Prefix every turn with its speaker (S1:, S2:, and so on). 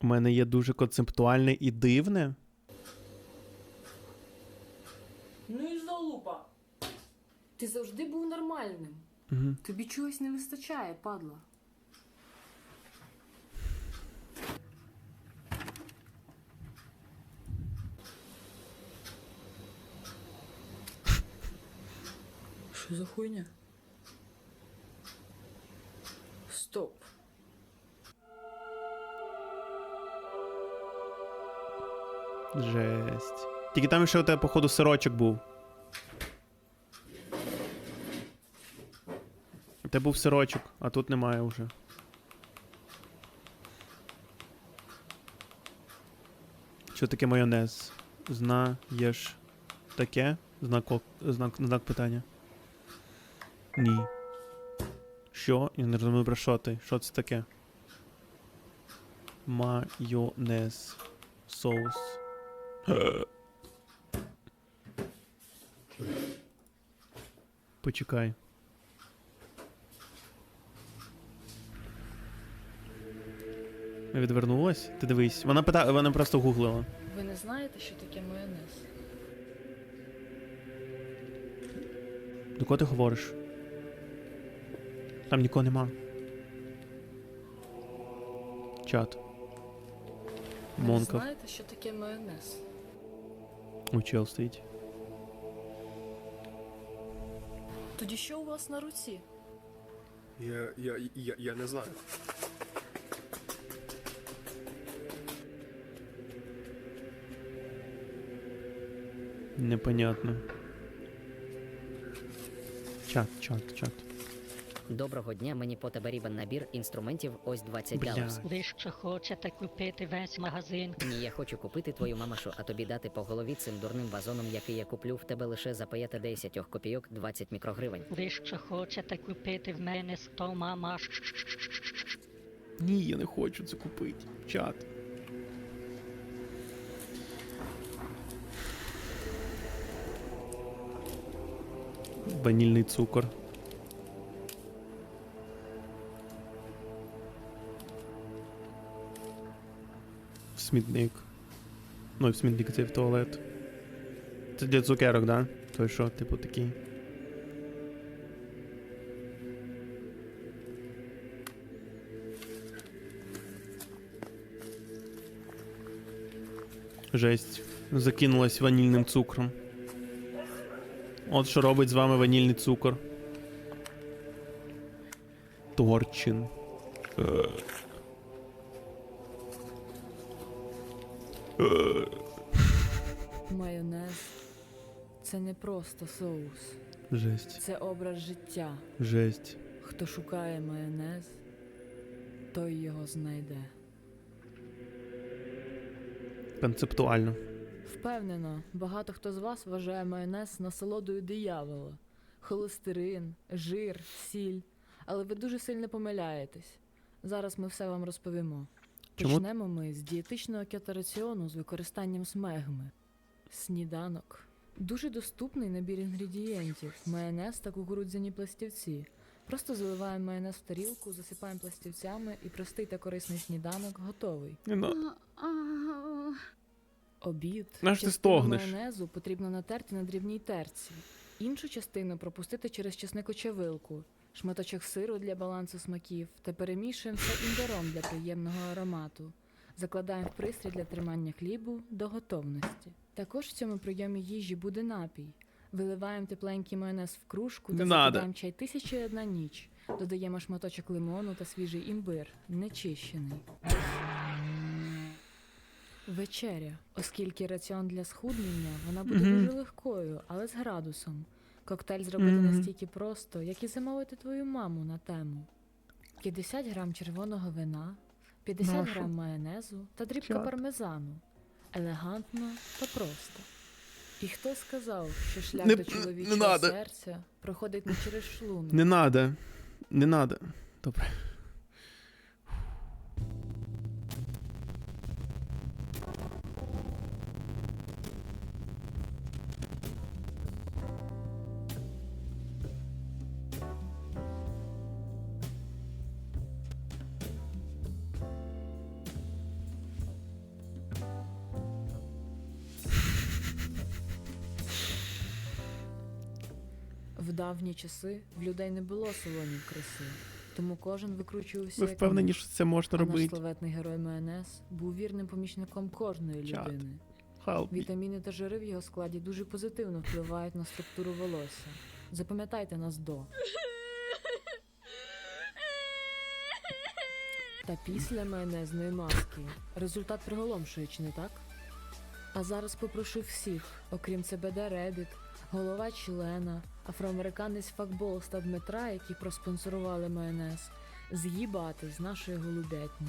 S1: У мене є дуже концептуальне і дивне.
S2: Ну і залупа. Ти завжди був нормальним.
S1: Угу.
S2: Тобі чогось не вистачає, падла. Що за хуйня?
S1: Жесть. Тільки там ще у тебе, походу, сирочок був. У тебе був сирочок, а тут немає вже. Що таке майонез? Знаєш таке? Знак, знак, знак питання. Ні. Що? Я не розумію про що ти. Що це таке? Майонез. Соус. Почекай. Відвернулась? Ти дивись. Вона пита... вона просто гуглила.
S2: Ви не знаєте, що таке майонез?
S1: До кого ти говориш? Там нікого нема. Чат.
S2: Ви не
S1: Монка.
S2: знаєте, що таке майонез?
S1: У чел стоїть.
S2: Тоді що у вас на руці?
S3: Я, я, я, я не знаю.
S1: Непонятно. Чат, чат, чат.
S4: Доброго дня, мені потрібен набір інструментів ось 20
S1: Бля.
S4: доларів.
S5: Ви що хочете купити весь магазин?
S4: Ні, я хочу купити твою мамашу, а тобі дати по голові цим дурним вазоном, який я куплю в тебе лише за 10 копійок 20 мікрогривень.
S5: Ви що хочете купити в мене 100 мамаш?
S1: Ні, я не хочу це купити. Чат. Ванільний цукор. Смітник. Ну, в смітник це в туалет. Це для цукерок, да? Той що, типу такий. Жесть. Закинулась ванільним цукром. От що робить з вами ванільний цукор. Торчин.
S2: Майонез це не просто соус,
S1: Жесть.
S2: це образ життя.
S1: Жесть.
S2: Хто шукає майонез, той його знайде.
S1: Концептуально.
S2: Впевнено, багато хто з вас вважає майонез насолодою диявола, холестерин, жир, сіль. Але ви дуже сильно помиляєтесь. Зараз ми все вам розповімо.
S1: Чому-
S2: Почнемо ми з дієтичного кетораціону з використанням смегми. Сніданок. Дуже доступний набір інгредієнтів: майонез та кукурудзяні пластівці. Просто заливаємо майонез в тарілку, засипаємо пластівцями і простий та корисний сніданок готовий.
S1: Не.
S2: Обід.
S1: Наш ти
S2: Частину
S1: стогнеш?
S2: майонезу потрібно натерти на дрібній терці. Іншу частину пропустити через чесникочавилку, шматочок сиру для балансу смаків та перемішуємо все імбиром для приємного аромату. Закладаємо в пристрій для тримання хлібу до готовності. Також в цьому прийомі їжі буде напій. Виливаємо тепленький майонез в кружку та
S1: надо.
S2: закидаємо чай тисяча і одна ніч. Додаємо шматочок лимону та свіжий імбир, нечищений. Вечеря. Оскільки раціон для схуднення, вона буде
S1: Мгм.
S2: дуже легкою, але з градусом. Коктейль зробити
S1: Мгм.
S2: настільки просто, як і замовити твою маму на тему. 50 грам червоного вина, 50
S1: Нашу.
S2: грам майонезу та дрібка
S1: Чат.
S2: пармезану. Елегантно та просто. І хто сказав, що шлях
S1: Не-
S2: до
S1: не
S2: чоловічого
S1: надо.
S2: серця проходить не через шлунок?
S1: Не надо. Не надо. Добре.
S2: Давні часи в людей не було салонів краси, тому кожен викручувався.
S1: Ви впевнені, що це можна
S2: наш
S1: робити?
S2: славетний герой МНС був вірним помічником кожної
S1: Чат.
S2: людини.
S1: Help.
S2: Вітаміни та жири в його складі дуже позитивно впливають на структуру волосся. Запам'ятайте нас до. Та після майонезної маски. Результат приголомшує, чи не так? А зараз попрошу всіх, окрім ЦБД Ребіт, голова члена, афроамериканець факболста Дмитра, які проспонсорували майонез, з'їбати з нашої голубятні.